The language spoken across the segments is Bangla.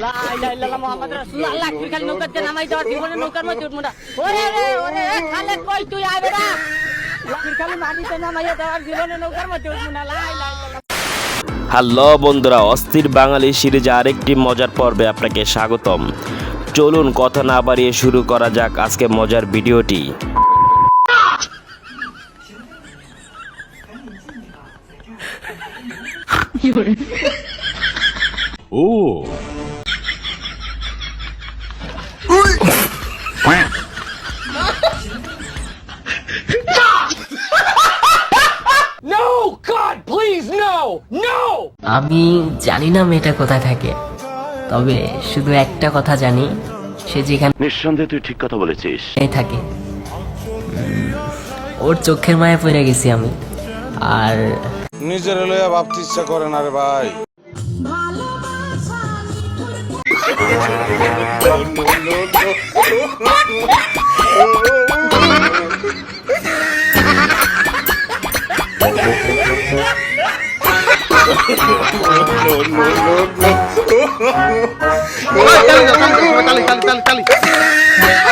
লা ইলাহা ইল্লাল্লাহ মুহাম্মাদুর রাসূলুল্লাহ। তুই খালি নৌকাতে নামাই দেওয়ার জীবনে নৌকার মধ্যে উঠবো না। ওরে রে ওরে খালে কই তুই? আইবে না তুই খালি মাটিতে নামাইয়া দেওয়ার জীবনে নৌকার মধ্যে উঠবো না। লা ইলাহা ইল্লাল্লাহ। হ্যালো বন্ধুরা অস্থির বাঙালি সিরিজে আরেকটি মজার পর্বে আপনাকে স্বাগতম। চলুন কথা না বাড়িয়ে শুরু করা যাক আজকে মজার ভিডিওটি। আমি জানি না মেয়েটা কোথায় থাকে। তবে শুধু একটা কথা জানি সে যেখানে নিঃসন্দেহে তুই ঠিক কথা বলেছিস। থাকে। ওর চোখের মায়ে পড়ে গেছি আমি। আর নিজের লইয়া ভাবতে ইচ্ছা করে না রে ভাই। no, no, no, no. Ay, tali, tali, tali, tali, tali, tali.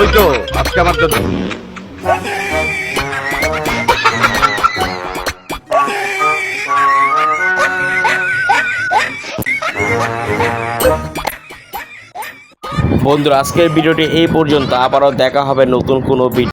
ওই তো, আজকে আমার জন্য। বন্ধুরা, আজকের ভিডিওটি এই পর্যন্ত। আবারও দেখা হবে নতুন কোনো ভিডিও